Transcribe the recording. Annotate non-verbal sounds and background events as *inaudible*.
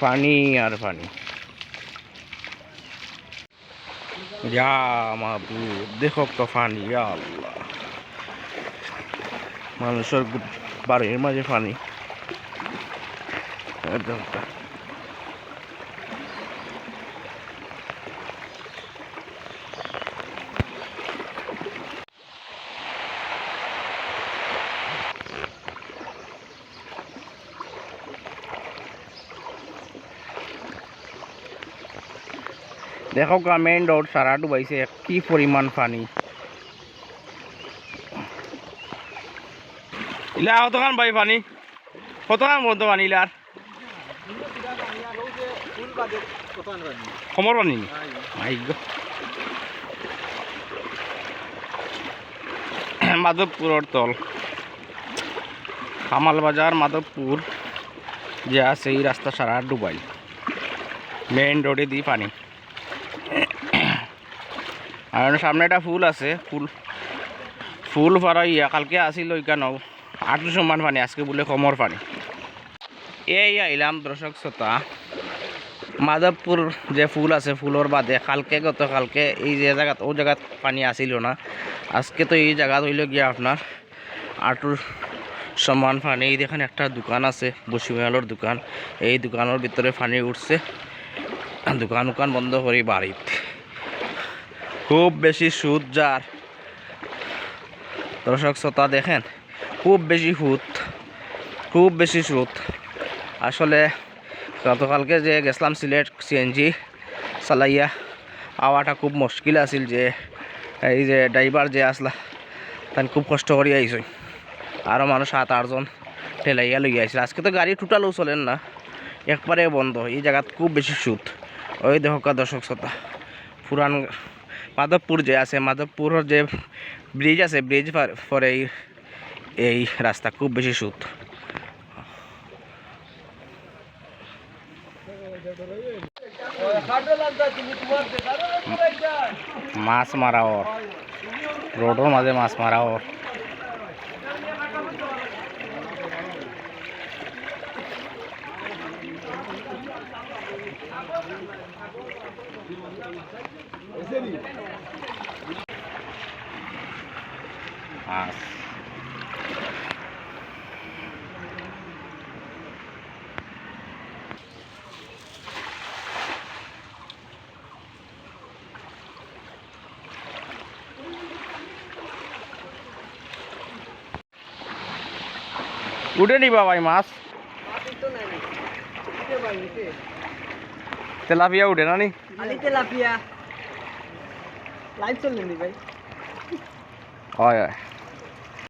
পানি আর পানি। ইয়া মাহবুব দেখো তো পানি আল্লাহ। মানুষের বাড়ির মাঝে পানি। একদম দেখো মেইন রোড সারা ডুবাইছে কি পরিমাণ পানি। ইলা কতখান ভাই পানি। কতখান মতো পানি ইলার সমর পানি মাধবপুরের তল। কামাল বাজার মাধবপুর যে আছে, এই রাস্তা সারা ডুবাই। মেইন রোডে দি পানি। *coughs* আর সামনে একটা ফুল আছে, ফুল ফুল পারা ইয়া, কালকে আসিল কেন আটু সমান পানি, আজকে বলে কমর পানি। এই আইলাম দর্শক শ্রোতা মাধবপুর যে ফুল আছে ফুলর বাদে, কালকে গতকালকে এই যে জায়গাত ও জায়গাত পানি আসিল না, আজকে তো এই জায়গা হইল গিয়া আপনার আটুর সমান পানি। দেখেন, একটা দোকান আছে বসিমালের দোকান। এই দোকানের ভিতরে পানি উঠছে। দোকান উকান বন্ধ করি বাড়িত। খুব বেশি সুদ যার। দর্শক, শ্রোতা দেখেন, খুব বেশি সুদ, খুব বেশি সুদ। আসলে গতকালকে যে গেছিলাম সিলেট সিএনজি চালাইয়া, আওয়াটা খুব মুশকিল আছিল যে, এই যে ড্রাইভার যে আসলা, তান খুব কষ্ট করে আইসই। আরও মানুষ সাত আটজন ঠেলাইয়া লই আইছিল আজকে তো গাড়ি টোটালও চলেন না, একবারে বন্ধ। এই জায়গাত খুব বেশি সুদ। ওই দেখকা দর্শক শ্রোতা, পুরান মাধবপুর যে আছে মাধবপুরের যে ব্রিজ আছে ব্রিজ পরে এই এই রাস্তা খুব বেশি সুত। মাছ মারা ওর। রোডের মাঝে মাছ মারা ওর। মাছ উঠে নিবা ভাই মাছ। তেলাপিয়া উঠে না নি? খালি তেলাপিয়া। লাইভ চললেন ভাই। হয় হয়।